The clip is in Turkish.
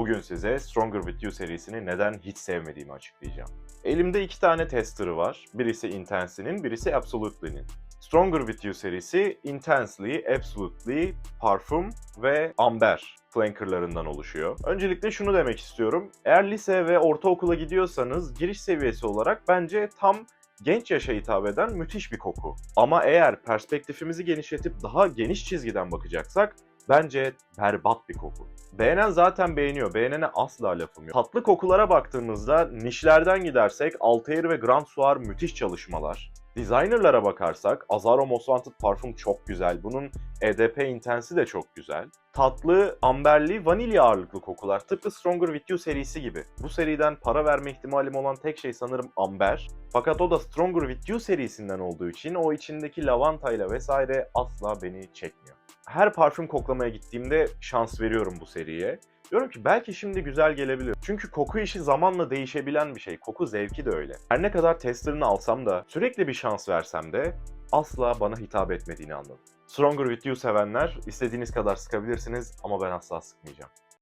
Bugün size Stronger With You serisini neden hiç sevmediğimi açıklayacağım. Elimde iki tane tester'ı var. Birisi Intense'nin, birisi Absolutely'nin. Stronger With You serisi Intensely, Absolutely, Parfum ve Amber flankerlarından oluşuyor. Öncelikle şunu demek istiyorum. Eğer lise ve ortaokula gidiyorsanız giriş seviyesi olarak bence tam genç yaşa hitap eden müthiş bir koku. Ama eğer perspektifimizi genişletip daha geniş çizgiden bakacaksak bence berbat bir koku. Beğenen zaten beğeniyor. Beğenene asla lafım yok. Tatlı kokulara baktığımızda nişlerden gidersek Altair ve Grand Soir müthiş çalışmalar. Designer'lara bakarsak Azaro Most Wanted parfüm çok güzel. Bunun EDP Intense'i de çok güzel. Tatlı, amberli, vanilya ağırlıklı kokular. Tıpkı Stronger With You serisi gibi. Bu seriden para verme ihtimalim olan tek şey sanırım amber. Fakat o da Stronger With You serisinden olduğu için o içindeki lavantayla vesaire asla beni çekmiyor. Her parfüm koklamaya gittiğimde şans veriyorum bu seriye. Diyorum ki belki şimdi güzel gelebilir. Çünkü koku işi zamanla değişebilen bir şey. Koku zevki de öyle. Her ne kadar testerını alsam da sürekli bir şans versem de asla bana hitap etmediğini anladım. Stronger With You sevenler istediğiniz kadar sıkabilirsiniz ama ben asla sıkmayacağım.